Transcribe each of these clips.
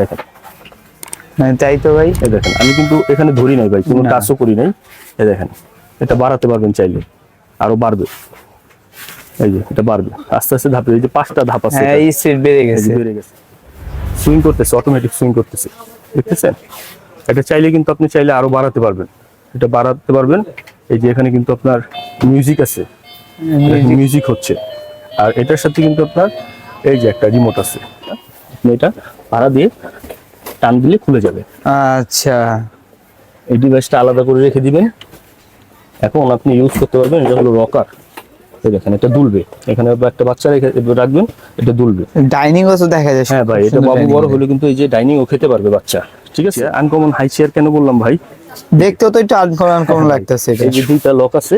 দেখেন। হ্যাঁ তাই তো ভাই? এই দেখেন আমি কিন্তু এখানে ধরি নাই ভাই কোনো। টাচও করি নাই। এই দেখেন এটা বাড়াতে পারবেন চাইলে আরও বাড়বে। এই যে এটা বাড়বে। আস্তে আস্তে ধাপে এই যে পাঁচটা ধাপ আছে হ্যাঁ এই স্পিড বেড়ে গেছে। বেড়ে গেছে। সুইং করতেছে অটোমেটিক সুইং করতেছে। দেখতেছেন? এটা চাইলে কিন্তু আপনি চাইলে আরও বাড়াতে পারবেন। এটা বাড়াতে পারবেন। এই যে এখানে কিন্তু আপনার মিউজিক আছে। মিউজিক হচ্ছে। আর এটার সাথে কিন্তু আপনার এই যে একটা রিমোট আছে। এটা ভাড়া দিয়ে টান দিলে খুলে যাবে। আচ্ছা। এই ডিভাইসটা আলাদা করে রেখে দিবেন এখন আপনি ইউজ করতে পারবেন এটা হলো রকার দেখেন এটা দুলবে। এখানে একটা বাচ্চা রেখে রাখবেন এটা দুলবে। ডাইনিং ও তো দেখা যায় হ্যাঁ ভাই এটা বাবু বড় হলে কিন্তু এই যে ডাইনিং ও খেতে পারবে বাচ্চা। ঠিক আছে? আনকমন হাই চেয়ার কেন বললাম ভাই? দেখতেও তো একটু আনকমন আনকমন লাগতেছে এটা। এই যে দুইটা লক আছে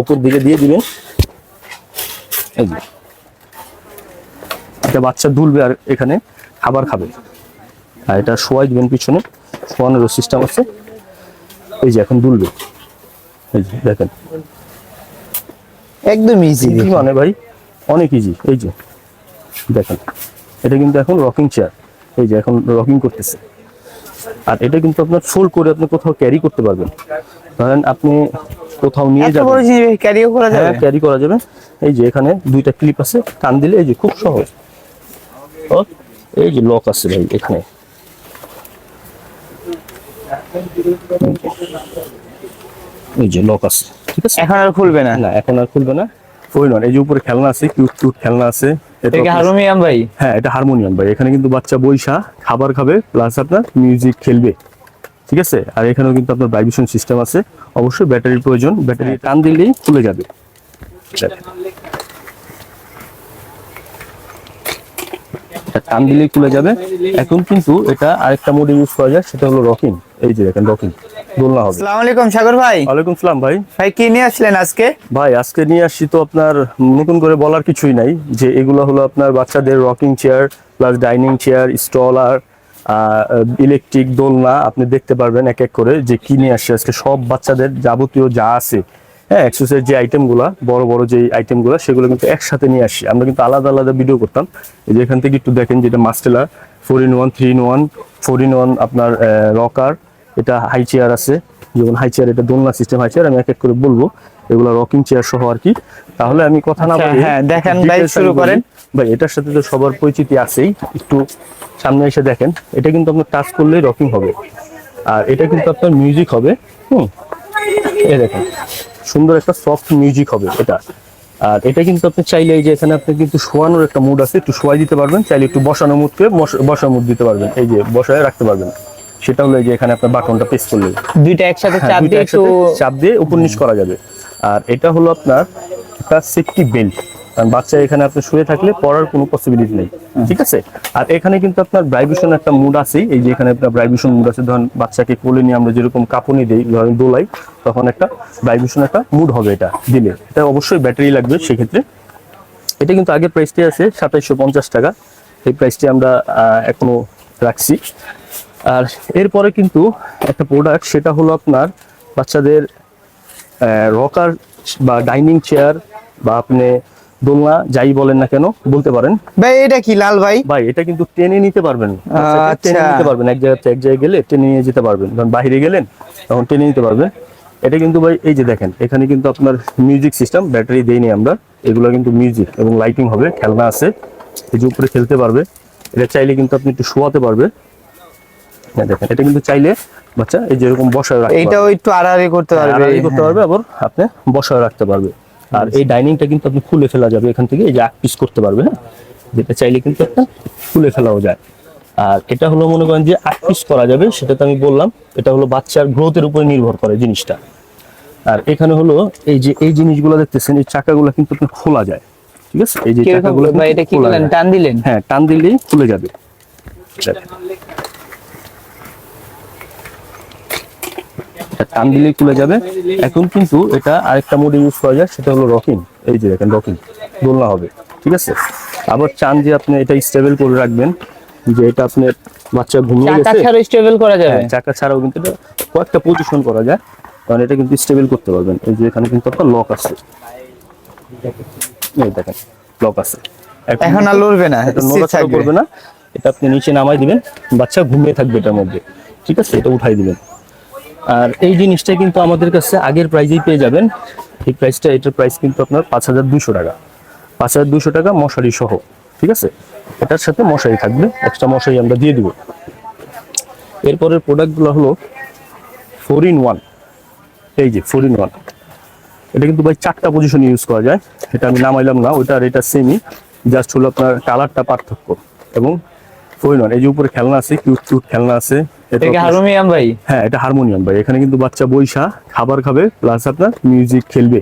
উপর দিকে দিয়ে দিবেন। এই যে। এটা বাচ্চা দুলবে আর এখানে খাবার খাবে। আর এটা শোয়াই দিবেন পিছনে শোয়ানোর সিস্টেম আছে। এই যে এখন দুলবে। এই যে দেখেন। একদম ইজি মানে ভাই অনেক ইজি এই যে দেখেন এটা কিন্তু এখন রকিং চেয়ার এই যে এখন রকিং করতেছে। আর এটা কিন্তু আপনার ফোল্ড করে আপনি কোথাও ক্যারি করতে পারবেন। ধরেন আপনি কোথাও নিয়ে যাবেন। ক্যারিও করা যাবে? হ্যাঁ ক্যারি করা যাবে। এই যে এখানে দুইটা ক্লিপ আছে। টান দিলে এই যে খুব সহজ। এই যে লক আছে ভাই এখানে এই যে লক আছে ঠিক আছে এখন আর খুলবে না। না এখন আর খুলবে না। এই যে উপরে খেলনা আছে কিউট কিউট খেলনা আছে। এটা হারমোনিয়াম ভাই? হ্যাঁ এটা হারমোনিয়াম ভাই। এখানে কিন্তু বাচ্চা বৈশা খাবার খাবে প্লাস আপনার মিউজিক খেলবে। ঠিক আছে? আর এখানেও কিন্তু আপনার ভাইব্রেশন সিস্টেম আছে। অবশ্যই ব্যাটারির প্রয়োজন। ব্যাটারি টান দিলেই খুলে যাবে দেখেন। এটা টান দিলেই খুলে যাবে। এখন কিন্তু এটা আরেকটা মোডে ইউজ করা যায় সেটা হলো রকিং। এই যে দেখেন রকিং। দোলনা হবে। আসসালামু আলাইকুম সাগর ভাই। ওয়ালাইকুম সালাম ভাই। ভাই কি নিয়ে আসলেন আজকে? ভাই আজকে নিয়ে আসছি তো আপনার নতুন করে বলার কিছুই নাই যে এগুলো হলো আপনার বাচ্চাদের rocking chair plus dining chair stroller electric দোলনা আপনি দেখতে পারবেন এক এক করে যে কি নিয়ে আসছে। আজকে সব বাচ্চাদের যাবতীয় যা আছে হ্যাঁ এক্সারসাইজ যে আইটেমগুলো বড় বড় যে আইটেমগুলো সেগুলো কিন্তু একসাথে নিয়ে আসি। আমরা কিন্তু আলাদা আলাদা ভিডিও করতাম। এই যে এখান থেকে একটু দেখেন যেটা Mastela four in one three in one four in one আপনার রকার এটা হাই চেয়ার আছে। যেমন হাই চেয়ার এটা দোলনা সিস্টেম হাই চেয়ার আমি এক এক করে বলব। এগুলো রকিং চেয়ার সহ আর কি। তাহলে আমি কথা না আচ্ছা, বলি হ্যাঁ, দেখান ভাই, শুরু করেন। ভাই এটার সাথে তো সবার পরিচিতি আছেই। একটু সামনে এসে দেখেন। এটা কিন্তু আপনার টাচ করলেই রকিং হবে। আর এটা কিন্তু আপনার মিউজিক হবে। হুম এই দেখেন। সুন্দর একটা সফট মিউজিক হবে এটা। আর এটা কিন্তু আপনি চাইলে এই যে এখানে আপনি কিন্তু শোয়ানোর একটা মুড আছে একটু শোয়াই দিতে পারবেন চাইলে একটু বসানো মুডকে বসানো মুড দিতে পারবেন এই যে বসায় রাখতে পারবেন। সেটা হলো এই যে এখানে আপনার বাটনটা প্রেস করলে। দুইটা একসাথে হ্যাঁ, চাপ দিয়ে চাপ দিয়ে উপর নিচ করা যাবে। আর এটা হলো আপনার একটা সেফটি বেল্ট কারণ বাচ্চা এখানে আপনি শুয়ে থাকলে পড়ার কোনো পসিবিলিটি নেই, ঠিক আছে? আর এখানে কিন্তু আপনার ভাইব্রেশন একটা মুড আছে এই যে এখানে আপনার ভাইব্রেশন মুড আছে, ধরেন বাচ্চাকে কোলে নিয়ে আমরা যেরকম কাঁপুনি দিই, ধরেন দোলাই, তখন একটা ভাইব্রেশন একটা মুড হবে এটা, দিলে। এটা অবশ্যই ব্যাটারি লাগবে সেক্ষেত্রে। এটা কিন্তু আগের প্রাইসটি আছে সাতাইশশো পঞ্চাশ টাকা, এই প্রাইসটি আমরা এখনও রাখছি। আর এরপরে কিন্তু একটা প্রোডাক্ট সেটা হলো আপনার বাচ্চাদের রকার বা ডাইনিং চেয়ার বা আপনি দোলনা যাই বলেন না কেন বলতে পারেন। ভাই এটা কি লাল ভাই? ভাই এটা কিন্তু টেনে নিতে পারবেন। টেনে আচ্ছা। নিতে পারবেন এক জায়গা থেকে এক জায়গায় গেলে টেনে নিয়ে যেতে পারবেন। ধরুন বাইরে গেলেন তখন টেনে নিতে পারবেন। এটা কিন্তু ভাই এই যে দেখেন এখানে কিন্তু আপনার মিউজিক সিস্টেম ব্যাটারি দেইনি আমরা। এগুলো কিন্তু মিউজিক এবং লাইটিং হবে খেলনা আছে। এই যে উপরে খেলতে পারবে। এটা চাইলে কিন্তু আপনি একটু শোয়াতে পারবে। হ্যাঁ দেখেন এটা কিন্তু চাইলে বাচ্চা এই যেরকম বসায় রাখতে এইটাও একটু আড়াআড়ি করতে পারবে। আড়াআড়ি করতে পারবে আবার আপনি বসায় রাখতে পারবে। আর এই ডাইনিংটা কিন্তু আপনি খুলে ফেলা যাবে এখান থেকে এই যে এক পিস করতে পারবে হ্যাঁ? যেটা চাইলে কিন্তু একটা খুলে ফেলাও যায়। আর এটা হলো মনে করেন যে আট পিস করা যাবে সেটা তো আমি বললাম এটা হলো বাচ্চার গ্রোথের উপরে নির্ভর করে জিনিসটা। আর এখানে হলো এই যে এই জিনিসগুলো দেখতেছেন এই চাকাগুলো কিন্তু আপনি খোলা যায় ঠিক আছে? এই যে চাকাগুলো এটা কি টান দিলেন? হ্যাঁ টান দিলেই খুলে যাবে। এটা টান দিলেই খুলে যাবে। এখন কিন্তু এটা আরেকটা মোডে ইউজ করা যায় সেটা হলো রকিং। এই যে দেখেন রকিং। দোলনা হবে ঠিক আছে? আবার চান যে আপনি এটা স্টেবল করে রাখবেন যে এটা আপনার বাচ্চা ঘুমিয়ে চাকা গেছে। ছাড়া স্টেবল করা যাবে। হ্যাঁ, চাকা ছাড়াও কিন্তু এটা কয়েকটা পজিশন করা যায় কারণ এটা কিন্তু স্টেবল করতে পারবেন। এই যে এখানে কিন্তু একটা লক আছে। এই দেখেন লক আছে। এখন আর লড়বে না এটা নড়াচড়া থাকবে। করবে না। এটা আপনি নিচে নামাই দিবেন বাচ্চা ঘুমিয়ে থাকবে এটার মধ্যে ঠিক আছে? এটা উঠাই দিবেন। আর এই জিনিসটা কিন্তু আমাদের কাছে আগের প্রাইজেই পেয়ে যাবেন। এই প্রাইসটা এটার প্রাইস কিন্তু আপনার পাঁচ হাজার দুশো টাকা। পাঁচ হাজার দুশো টাকা মশারি সহ, ঠিক আছে? এটার সাথে মশারি থাকবে এক্সট্রা মশারি আমরা দিয়ে দিব। এরপরের প্রোডাক্টগুলো হলো ফোর ইন ওয়ান এই যে ফোর ইন ওয়ান এটা কিন্তু ভাই চারটা পজিশন ইউজ করা যায়। এটা আমি নামাইলাম না ওইটা আর এটা সেমই জাস্ট হলো আপনার কালারটা পার্থক্য। এবং ফোর ইন ওয়ান এই যে উপরে খেলনা আছে কিউট কিউট খেলনা আছে। এটা হারমোনিয়াম ভাই? হ্যাঁ এটা হারমোনিয়াম ভাই। এখানে কিন্তু বাচ্চা বৈশা খাবার খাবে প্লাস আপনার মিউজিক খেলবে।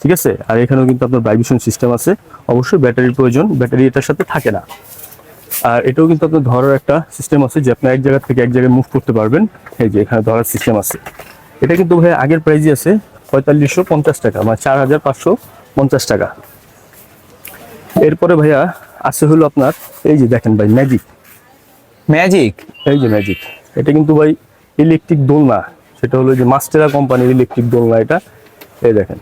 ঠিক আছে? আর এখানেও কিন্তু আপনার ভাইব্রেশন সিস্টেম আছে। অবশ্যই ব্যাটারির প্রয়োজন। ব্যাটারি এটার সাথে থাকে না। আর এটাও কিন্তু আপনার ধরার একটা সিস্টেম আছে যে আপনি এক জায়গা থেকে এক জায়গায় মুভ করতে পারবেন। এই যে এখানে ধরার সিস্টেম আছে। এটা কিন্তু ভাই আগের প্রাইজই আছে পঁয়তাল্লিশশো পঞ্চাশ টাকা মানে চার হাজার পাঁচশো পঞ্চাশ টাকা। এরপরে ভাইয়া আছে হলো আপনার এই যে দেখেন ভাই ম্যাজিক ম্যাজিক এই যে ম্যাজিক এটা কিন্তু ভাই ইলেকট্রিক দোলনা। সেটা হলো যে মাস্টেরা কোম্পানির ইলেকট্রিক দোলনা এটা। এই দেখেন।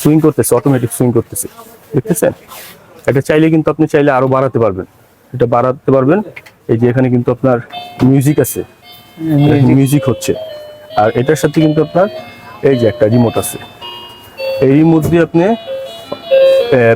সুইং করতেছে অটোমেটিক সুইং করতেছে। দেখতেছেন? এটা চাইলে কিন্তু আপনি চাইলে আরও বাড়াতে পারবেন। এটা বাড়াতে পারবেন। এই যে এখানে কিন্তু আপনার মিউজিক আছে। মিউজিক হচ্ছে। আর এটার সাথে কিন্তু আপনার এই যে একটা রিমোট আছে। এই রিমোট দিয়ে আপনি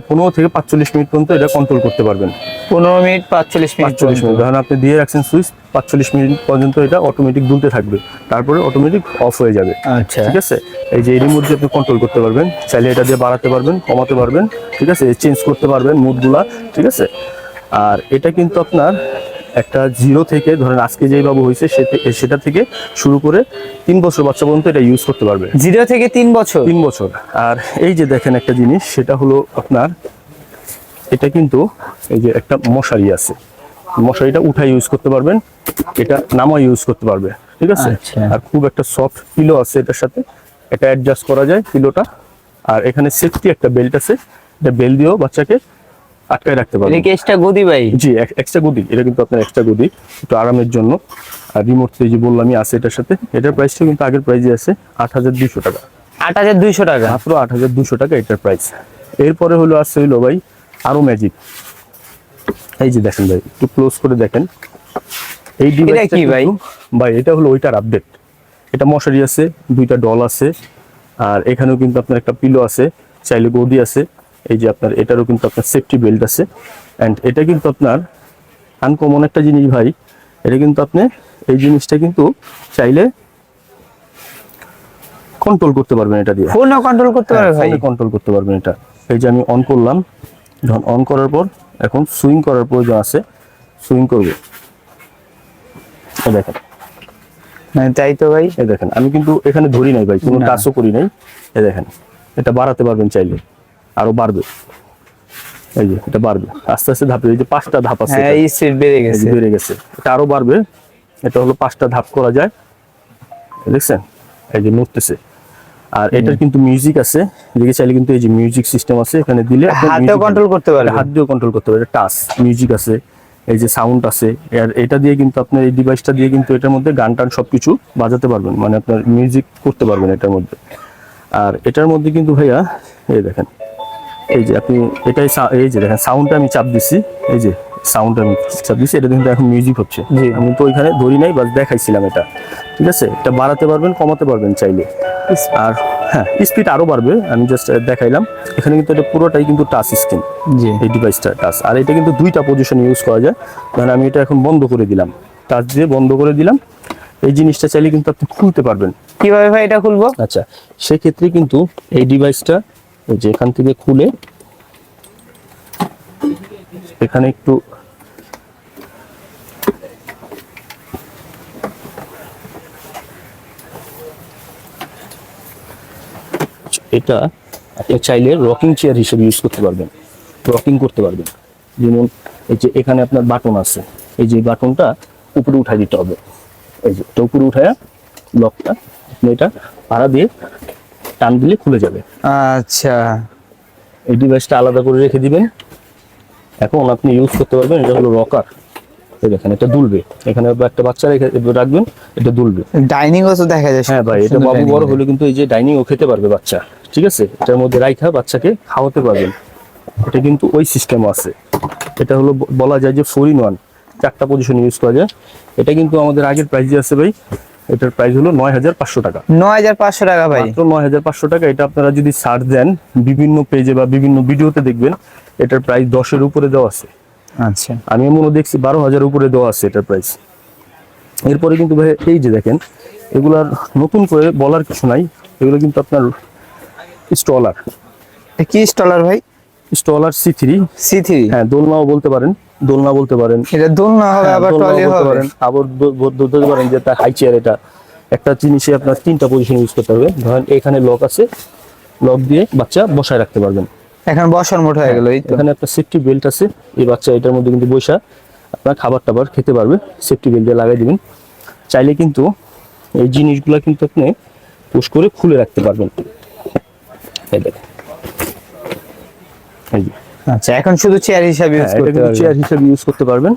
পনেরো থেকে পাঁচচল্লিশ মিনিট পর্যন্ত এটা কন্ট্রোল করতে পারবেন। পনেরো মিনিট পাঁচচল্লিশ মিনিট পাঁচচল্লিশ মিনিট। ধরেন আপনি দিয়ে রাখছেন সুইচ পাঁচচল্লিশ মিনিট পর্যন্ত এটা অটোমেটিক দুলতে থাকবে। তারপরে অটোমেটিক অফ হয়ে যাবে। আচ্ছা। ঠিক আছে? এই যে রিমোট দিয়ে আপনি কন্ট্রোল করতে পারবেন চাইলে এটা দিয়ে বাড়াতে পারবেন কমাতে পারবেন ঠিক আছে? চেঞ্জ করতে পারবেন মুডগুলা ঠিক আছে? আর এটা কিন্তু আপনার একটা জিরো থেকে ধরেন আজকে যেই বাবু হয়েছে সেটা থেকে শুরু করে তিন বছর বাচ্চা পর্যন্ত এটা ইউজ করতে পারবে। জিরো থেকে তিন বছর? তিন বছর। আর এই যে দেখেন একটা জিনিস সেটা হলো আপনার এটা কিন্তু এই যে একটা মশারি আছে। মশারিটা উঠাই ইউজ করতে পারবেন এটা নামা ইউজ করতে পারবে ঠিক আছে? আচ্ছা। আর খুব একটা সফট পিলো আছে এটার সাথে এটা অ্যাডজাস্ট করা যায় পিলোটা আর এখানে সেফটি একটা বেল্ট আছে এটা বেল্ট দিয়েও বাচ্চাকে আটকায় রাখতে পারবে। এটা এক্সট্রা গদি ভাই? জি এক্সট্রা গদি এটা কিন্তু আপনার এক্সট্রা গদি একটু আরামের জন্য। আর রিমোট যে বললামই আছে এটার সাথে এটার প্রাইসটা কিন্তু আগের প্রাইসে আছে আট হাজার দুশো টাকা। আট হাজার দুইশো টাকা? মাত্র আট হাজার দুশো টাকা এটার প্রাইস এরপরে হলো আসছে হইল ভাই আরও ম্যাজিক এই যে দেখেন ভাই একটু ক্লোজ করে দেখেন। এই ডিভাইসটা কি ভাই? ভাই এটা হলো ওইটার আপডেট এটা মশারি আছে দুইটা ডল আছে আর এখানেও কিন্তু আপনার একটা পিলো আছে চাইলে গদি আছে। এই যে আপনার এটারও কিন্তু আপনার সেফটি বেল্ট আছে। অ্যান্ড এটা কিন্তু আপনার আনকমন একটা জিনিস ভাই এটা কিন্তু আপনি এই জিনিসটা কিন্তু চাইলে কন্ট্রোল করতে পারবেন এটা দিয়ে। ফোনও কন্ট্রোল করতে পারবে ভাই। কন্ট্রোল করতে পারবেন এটা। এই যে আমি অন করলাম। যখন অন করার পর এখন সুইং করার প্রয়োজন আছে সুইং করবে। দেখেন। হ্যাঁ, তাই তো ভাই? এই দেখেন আমি কিন্তু এখানে ধরি নাই ভাই কোনো। টাচও করি নাই। এই দেখেন এটা বাড়াতে পারবেন চাইলে আরও বাড়বে। এই যে এটা বাড়বে। আস্তে আস্তে ধাপে এই যে পাঁচটা ধাপ আছে হ্যাঁ এই স্পিড বেড়ে গেছে। বেড়ে গেছে এটা আরও বাড়বে। এটা হলো পাঁচটা ধাপ করা যায়। দেখছেন? এই যে নড়তেছে। আর এটার কিন্তু মিউজিক আছে। দেখে চাইলে কিন্তু এই যে মিউজিক সিস্টেম আছে এখানে দিলে হাতেও কন্ট্রোল করতে পারবে হাত দিয়েও কন্ট্রোল করতে পারবে টাচ মিউজিক আছে এই যে সাউন্ড আছে। আর এটা দিয়ে কিন্তু আপনার এই ডিভাইসটা দিয়ে কিন্তু এটার মধ্যে গান টান সবকিছু বাজাতে পারবেন। মানে আপনার মিউজিক করতে পারবেন এটার মধ্যে। আর এটার মধ্যে কিন্তু ভাইয়া এই দেখেন এই যে আপনি এটাই এই যে দেখেন সাউন্ডটা আমি চাপ দিছি। এই যে সাউন্ড আমি দিছি এটা কিন্তু এখন মিউজিক হচ্ছে। জি। আমি তো ওইখানে ধরি নাই বাস দেখাইছিলাম এটা। ঠিক আছে? এটা বাড়াতে পারবেন কমাতে পারবেন চাইলে। আর হ্যাঁ স্পিড আরও বাড়বে আমি জাস্ট দেখাইলাম। এখানে কিন্তু এটা পুরোটাই কিন্তু টাচ স্ক্রিন জি। এই ডিভাইসটা টাচ আর এটা কিন্তু দুইটা পজিশন ইউজ করা যায়। মানে আমি এটা এখন বন্ধ করে দিলাম। টাচ দিয়ে বন্ধ করে দিলাম। এই জিনিসটা চাইলে কিন্তু আপনি খুলতে পারবেন। কীভাবে ভাই এটা খুলবো? আচ্ছা সেক্ষেত্রে কিন্তু এই ডিভাইসটা যে এখান থেকে খুলে এখানে একটু এটা আপনি চাইলে রকিং চেয়ার হিসেবে ইউজ করতে পারবেন। রকিং করতে পারবেন। যেমন এই যে এখানে আপনার বাটন আছে। এই যে বাটনটা উপরে উঠাই দিতে হবে। এই যে এটা উপরে উঠায় লকটা আপনি এটা ভাড়া দিয়ে টান দিলে খুলে যাবে। আচ্ছা। এই ডিভাইসটা আলাদা করে রেখে দিবেন। এখন আপনি ইউজ করতে পারবেন এটা হলো রকার এই দেখেন এটা দুলবে। এখানে একটা বাচ্চা রেখে রাখবেন এটা দুলবে। ডাইনিং ও তো দেখা যায় হ্যাঁ ভাই এটা বাবু বড় হলে। কিন্তু এই যে ডাইনিং ও খেতে পারবে বাচ্চা ঠিক আছে? এটার মধ্যে রাইখা বাচ্চাকে খাওয়াতে পারবেন। এটা কিন্তু ওই সিস্টেমও আছে। এটা হলো বলা যায় যে ফোর ইন ওয়ান চারটা পজিশন ইউজ করা যায়। এটা কিন্তু আমাদের আগের প্রাইস যে আছে ভাই এটার প্রাইস হলো নয় হাজার পাঁচশো টাকা। নয় হাজার পাঁচশো টাকা ভাই। নয় হাজার পাঁচশো টাকা এটা আপনারা যদি সার্চ দেন বিভিন্ন পেজে বা বিভিন্ন ভিডিওতে দেখবেন এটার প্রাইস দশের উপরে দেওয়া আছে। আচ্ছা। আমি মনে দেখছি বারো হাজার উপরে দেওয়া আছে এটার প্রাইস এরপরে কিন্তু ভাই এই যে দেখেন এগুলার নতুন করে বলার কিছু নাই। এগুলো কিন্তু আপনার স্টলার। কি স্টলার ভাই? Stroller C three C three হ্যাঁ দোলনাও বলতে পারেন দোলনা বলতে পারেন। এটা দোলনা হবে হ্যাঁ, আবার হবে। পারেন। আবার বলতে পারেন যে এটা হাই চেয়ার এটা। একটা জিনিসে আপনার তিনটা পজিশন ইউজ করতে হবে। ধরেন এখানে লক আছে। লক দিয়ে বাচ্চা বসায় রাখতে পারবেন। এখন বসার মোট হয়ে গেল এই তো। এখানে একটা সেফটি বেল্ট আছে। এই বাচ্চা এটার মধ্যে কিন্তু বৈশা। আপনার খাবার টাবার খেতে পারবে। সেফটি বেল্ট দিয়ে লাগাই দিবেন। চাইলে কিন্তু এই জিনিসগুলো কিন্তু আপনি পুশ করে খুলে রাখতে পারবেন। এই দেখেন। আচ্ছা এখন শুধু চেয়ার হিসাবে ইউজ হ্যাঁ, করতে পারবেন। চেয়ার হিসাবে ইউজ করতে পারবেন।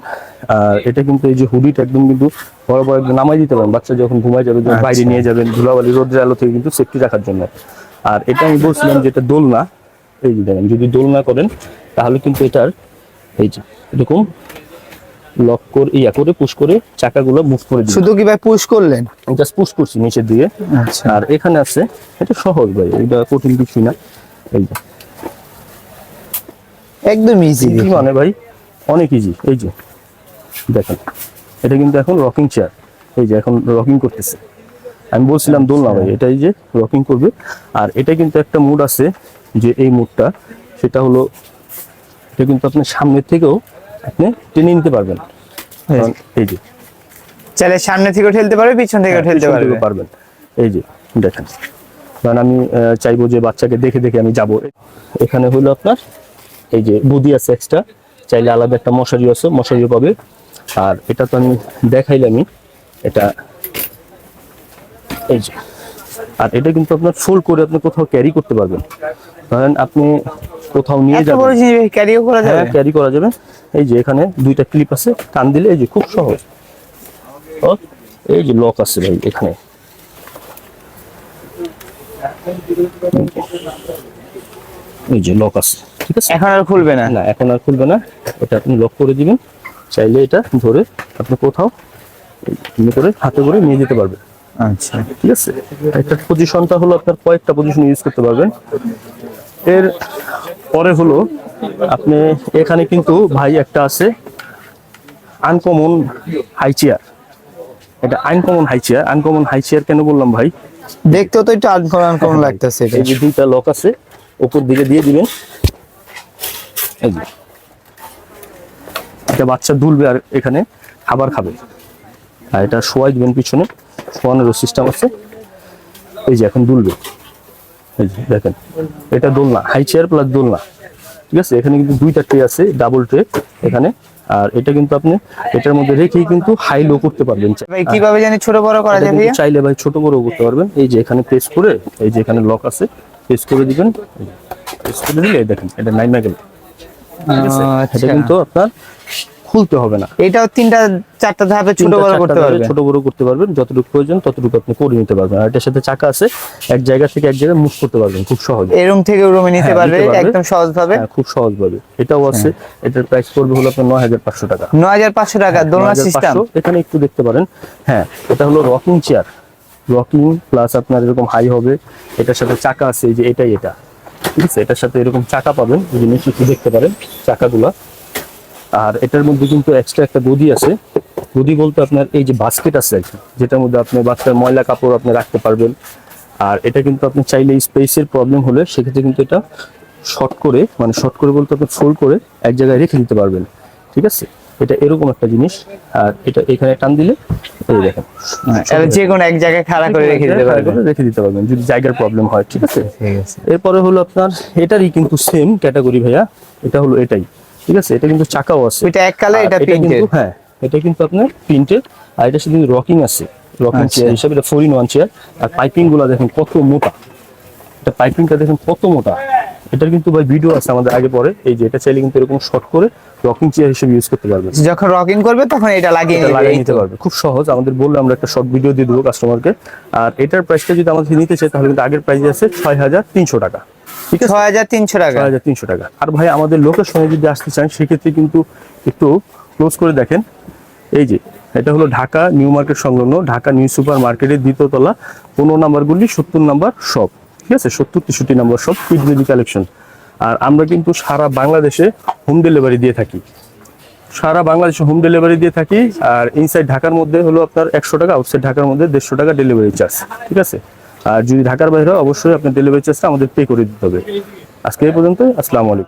আর এটা কিন্তু এই যে হুডিটা একদম কিন্তু বড় বড় একদম নামাই দিতে পারেন বাচ্চা যখন ঘুমায় যাবে যখন বাইরে আচ্ছা। নিয়ে যাবেন ধুলাবালি রোদ্রের আলো থেকে কিন্তু সেফটি রাখার জন্য। আর এটা আমি বলছিলাম যে এটা দোলনা। এই যে দেখেন যদি দোলনা করেন তাহলে কিন্তু এটার এই যে এরকম লক করে ইয়া করে পুশ করে চাকাগুলো মুভ করে দিবেন। শুধু কি ভাই পুশ করলেন? জাস্ট পুশ করছি নিচের দিকে। আচ্ছা। আর এখানে আছে এটা সহজ ভাই এটা কঠিন কিছুই না। এই যে। একদম ইজি ইজি মানে ভাই অনেক ইজি এই যে দেখেন এটা কিন্তু এখন রকিং চেয়ার এই যে এখন রকিং করতেছে। আমি বলছিলাম দোলনা ভাই এটা এই যে রকিং করবে। আর এটা কিন্তু একটা মুড আছে যে এই মুডটা সেটা হলো এটা কিন্তু আপনি সামনের থেকেও আপনি টেনে নিতে পারবেন। এই যে। চাইলে সামনে থেকেও ঠেলতে পারবে পিছন থেকেও হ্যাঁ, ঠেলতে পারবে। পারবেন। এই যে দেখেন। কারণ আমি চাইব যে বাচ্চাকে দেখে দেখে আমি যাব। এখানে হলো আপনার এই যে বুদি আছে এক্সট্রা চাইলে আলাদা একটা মশারি আছে মশারিও পাবে। আর এটা তো আমি দেখাইলামই। এটা এই যে। আর এটা কিন্তু আপনার ফোল্ড করে আপনি কোথাও ক্যারি করতে পারবেন। ধরেন আপনি কোথাও নিয়ে যাবেন। ক্যারিও করা যাবে? ক্যারি করা যাবে। এই যে এখানে দুইটা ক্লিপ আছে। টান দিলে এই যে খুব সহজ। ও, এই যে লক আছে ভাই এখানে। এই যে লক আছে ঠিক আছে? এখন আর খুলবে না। না এখন আর খুলবে না। এটা আপনি লক করে দিবেন। চাইলে এটা ধরে আপনি কোথাও করে হাতে করে নিয়ে যেতে পারবেন। আচ্ছা ঠিক আছে। একটা পজিশনটা হলো আপনার কয়েকটা পজিশন ইউজ করতে পারবেন। এর পরে হলো আপনি এখানে কিন্তু ভাই একটা আছে আনকমন হাই চেয়ার এটা uncommon high chair uncommon high chair কেন বললাম ভাই? দেখতেও তো একটু আনকমন আনকমন লাগতেছে এই যে দুইটা লক আছে উপর দিকে দিয়ে দিবেন। এই যে। এটা বাচ্চা দুলবে আর এখানে খাবার খাবে। আর এটা শোয়াই দিবেন পিছনে। শোয়ানোর সিস্টেম আছে। এই যে এখন দুলবে। এই যে দেখেন এটা দোলনা হাই চেয়ার প্লাস দোলনা। ঠিক আছে? এখানে কিন্তু দুইটা ট্রে আছে ডাবল ট্রে এখানে। আর এটা কিন্তু আপনি এটার মধ্যে রেখেই কিন্তু হাই লো করতে পারবেন। ভাই কীভাবে জানি ছোট বড় করা এটা যায় কিন্তু চাইলে ভাই ছোট বড় করতে পারবেন। এই যে এখানে প্রেস করে এই যে এখানে লক আছে প্রেস করে দিবেন। প্রেস করে দিলে দেখেন এটা নাইমা গেল ঠিক আছে? আচ্ছা। এটা কিন্তু আপনার খুলতে হবে না। এটাও তিনটা চারটা ধাপে ছোট বড় করতে পারবেন ছোট বড় করতে পারবেন যতটুকু প্রয়োজন ততটুকু আপনি করে নিতে পারবেন। আর এটার সাথে চাকা আছে এক জায়গা থেকে এক জায়গায় মুভ করতে পারবেন খুব সহজে। এই রুম থেকে রুমে নিতে হ্যাঁ, পারবে একদম সহজ ভাবে। হ্যাঁ খুব সহজ ভাবে। এটাও আছে এটার প্রাইস পড়বে হলো আপনার নয় হাজার পাঁচশো টাকা। নয় হাজার পাঁচশো টাকা দোলনা সিস্টেম এখানে একটু দেখতে পারেন। হ্যাঁ এটা হলো রকিং চেয়ার রকিং প্লাস আপনার এরকম হাই হবে। এটার সাথে চাকা আছে এই যে এটাই এটা। ঠিক আছে? এটার সাথে এরকম চাকা পাবেন নিচে একটু দেখতে পারেন চাকাগুলা। আর এটার মধ্যে কিন্তু এক্সট্রা একটা গদি আছে। গদি বলতে আপনার এই যে বাস্কেট আছে আর কি, যেটার মধ্যে আপনি বাচ্চার ময়লা কাপড় আপনি রাখতে পারবেন। আর এটা কিন্তু আপনি চাইলে স্পেসের প্রবলেম হলে সেক্ষেত্রে কিন্তু এটা শর্ট করে মানে শর্ট করে বলতে আপনি ফোল্ড করে এক জায়গায় রেখে দিতে পারবেন। ঠিক আছে? এটা এরকম একটা জিনিস। আর এটা এখানে টান দিলে এই দেখেন। যে কোনো এক জায়গায় খাড়া করে রেখে দিতে পারবে করে রেখে দিতে পারবেন যদি জায়গার প্রবলেম হয় ঠিক আছে? এরপরে হলো আপনার এটারই কিন্তু সেম ক্যাটাগরি ভাইয়া এটা হলো এটাই। ঠিক আছে? এটা কিন্তু চাকাও আছে। এটা এক কালার এটা প্রিন্টেড। হ্যাঁ এটা কিন্তু আপনার প্রিন্টেড। আর এটা শুধু রকিং আছে। রকিং আচ্ছা। চেয়ার হিসাবে এটা ফোর ইন ওয়ান চেয়ার আর পাইপিংগুলো দেখেন কত মোটা। এটা পাইপিংটা দেখেন কত মোটা। এটার কিন্তু ভাই ভিডিও আছে আমাদের আগে পরে। এই যে এটা চাইলে কিন্তু এরকম শর্ট করে রকিং চেয়ার হিসেবে ইউজ করতে পারবেন। যখন রকিং করবে তখন এটা লাগিয়ে লাগিয়ে নিতে পারবে। খুব সহজ আমাদের বললে আমরা একটা শর্ট ভিডিও দিয়ে দেবো কাস্টমারকে আর এটার প্রাইসটা যদি আমাদের নিতে চাই তাহলে কিন্তু আগের প্রাইস আছে ছয় হাজার তিনশো টাকা। ঠিক আছে? ছয় হাজার তিনশো টাকা। ছয় হাজার তিনশো টাকা। আর ভাই আমাদের লোকেশনে যদি আসতে চান সেক্ষেত্রে কিন্তু একটু ক্লোজ করে দেখেন। এই যে এটা হলো ঢাকা নিউ মার্কেট সংলগ্ন ঢাকা নিউ সুপার মার্কেটের দ্বিতীয় তলা পনেরো নাম্বারগুলি সত্তর নাম্বার শপ ঠিক আছে? সত্তর, তেষট্টি নাম্বার সব কিডবেবি কালেকশন আর আমরা কিন্তু সারা বাংলাদেশে হোম ডেলিভারি দিয়ে থাকি। সারা বাংলাদেশে হোম ডেলিভারি দিয়ে থাকি, আর ইনসাইড ঢাকার মধ্যে হলো আপনার একশো টাকা আউটসাইড ঢাকার মধ্যে দেড়শো টাকা ডেলিভারি চার্জ ঠিক আছে? আর যদি ঢাকার বাইরে অবশ্যই আপনার ডেলিভারি চার্জটা আমাদের পে করে দিতে হবে। আজকে এই পর্যন্ত আসসালামু আলাইকুম।